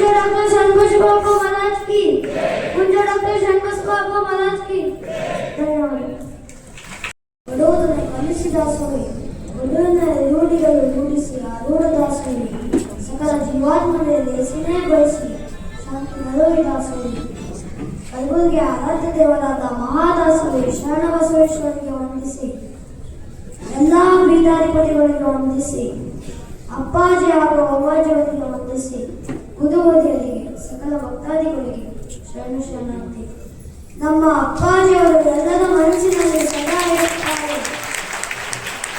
પૂજ્ય ડોક્ટર શંકુશ બાપુ મહારાજ કી પૂજ્ય ડોક્ટર શંકુશ બાપુ મહારાજ કી ಧನ್ಯವಾದಗಳು ಕಲಿಸಿದಾಸರು ಗುರುವಿನ ರೂಢಿಗಳು ಮೂಡಿಸಿ ಆ ರೂಢದಾಸರು ಸಕಲ ಜೀವಾತ್ಮನೆಯಲ್ಲಿ ಸಿನೇ ಬಯಸಿ, ಶಾಂತಿ ನರೋಹಿದಾಸರು ಕೈಗುರಿಗೆ ಆರಾಧ್ಯ ದೇವರಾದ ಮಹಾದಾಸರು ಶರಣಬಸವೇಶ್ವರಿಗೆ ವಂದಿಸಿ ಅಪ್ಪಾಜಿ ಹಾಗೂ ಅವ್ವಾಜಿಯವರಿಗೆ ವಂದಿಸಿ ಸಕಲ ಭಕ್ತಾದಿಗಳಿಗೆ ಶರಣ ಶರಣಾರ್ಥಿ. ನಮ್ಮ ಅಪ್ಪಾಜಿಯವರು ಎಲ್ಲರ ಮನಸ್ಸಿನಲ್ಲಿ ಸದಾ ಇರುತ್ತಾರೆ.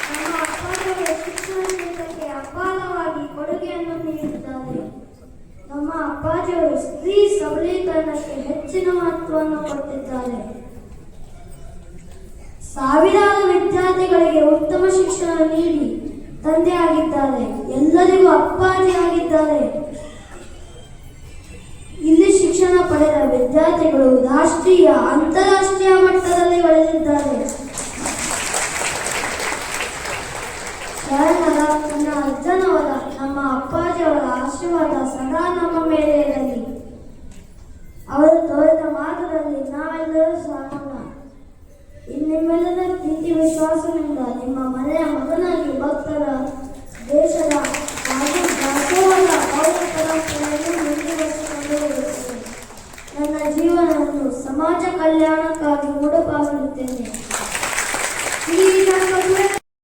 ನಮ್ಮ ಅಪ್ಪಾಜಿಯವರು ಶಿಕ್ಷಣ ಕ್ಷೇತ್ರಕ್ಕೆ ಅಪಾರವಾಗಿ ಕೊಡುಗೆಯನ್ನು ನೀಡುತ್ತಾರೆ ನಮ್ಮ ಅಪ್ಪಾಜಿಯವರು ಸ್ತ್ರೀ ಸಬಲೀಕರಣಕ್ಕೆ ಹೆಚ್ಚಿನ ಮಹತ್ವವನ್ನು ಕೊಟ್ಟಿದ್ದಾರೆ. ಸಾವಿರಾರು ವಿದ್ಯಾರ್ಥಿಗಳಿಗೆ ಉತ್ತಮ ಶಿಕ್ಷಣ ನೀಡಿ ತಂದೆಯಾಗಿದ್ದಾರೆ. ಎಲ್ಲರಿಗೂ ಅಪ್ಪಾಜಿಯಾಗಿದ್ದಾರೆ. ಪಡೆದ ವಿದ್ಯಾರ್ಥಿಗಳು ರಾಷ್ಟ್ರೀಯ, ಅಂತಾರಾಷ್ಟ್ರೀಯ ಮಟ್ಟದಲ್ಲಿ ಬೆಳೆದಿದ್ದಾರೆ ನನ್ನ ಅಜ್ಜನವರ ನಮ್ಮ ಅಪ್ಪಾಜಿಯವರ ಆಶೀರ್ವಾದ ಸದಾ ನಮ್ಮ ಮೇಲೆ ಇರಲಿ. ಅವರು ತೋರಿದ ಮಾರ್ಗದಲ್ಲಿ ನಾವೆಲ್ಲರೂ ಸಾಗೋಣ. ನಿಮ್ಮೆಲ್ಲರ ಪ್ರೀತಿ ವಿಶ್ವಾಸದಿಂದ ಜೀವನವನ್ನು ಸಮಾಜ ಕಲ್ಯಾಣಕ್ಕಾಗಿ ಹೂಡಬಾಗಲಿದ್ದೇನೆ ಈ ವಿಧಾನಗಳ